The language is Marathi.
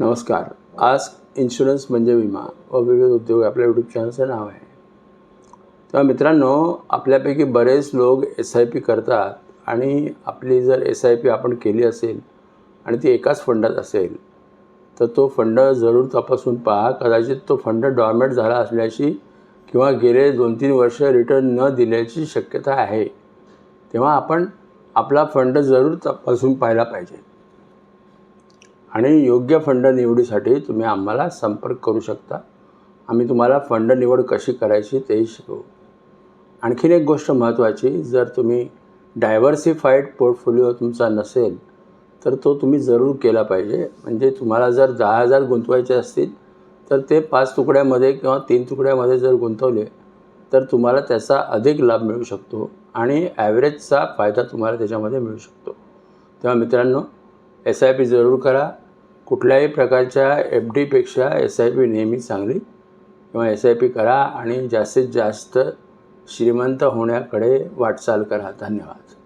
नमस्कार. आज इन्शुरन्स म्हणजे विमा व विविध उद्योग आपल्या यूट्यूब चॅनलचं नाव आहे. तेव्हा मित्रांनो आपल्यापैकी बरेच लोक एस आय पी करतात आणि आपली जर एस आय पी आपण केली असेल आणि ती एकाच फंडात असेल तर तो फंड जरूर तपासून पहा. कदाचित तो फंड डॉर्मेट झाला असल्याची किंवा गेले दोन तीन वर्ष रिटर्न न दिल्याची शक्यता आहे तेव्हा आपण आपला फंड जरूर तपासून पाहायला पाहिजे. आणि योग्य फंड निवडीसाठी तुम्ही आम्हाला संपर्क करू शकता. आम्ही तुम्हाला फंड निवड कशी करायची तेही शिकवू. आणखीन एक गोष्ट महत्त्वाची जर तुम्ही डायव्हर्सिफाईड पोर्टफोलिओ तुमचा नसेल तर तो तुम्ही जरूर केला पाहिजे. म्हणजे तुम्हाला जर दहा हजार गुंतवायचे असतील तर ते पाच तुकड्यामध्ये किंवा तीन तुकड्यामध्ये जर गुंतवले तर तुम्हाला त्याचा अधिक लाभ मिळू शकतो आणि ॲव्हरेजचा फायदा तुम्हाला त्याच्यामध्ये मिळू शकतो. तेव्हा मित्रांनो एस आय पी जरूर करा. कुठल्याही प्रकारच्या एफ डीपेक्षा एस आय पी नेहमी चांगली किंवा एस आय पी करा आणि जास्तीत जास्त श्रीमंत होण्याकडे वाटचाल करा. धन्यवाद.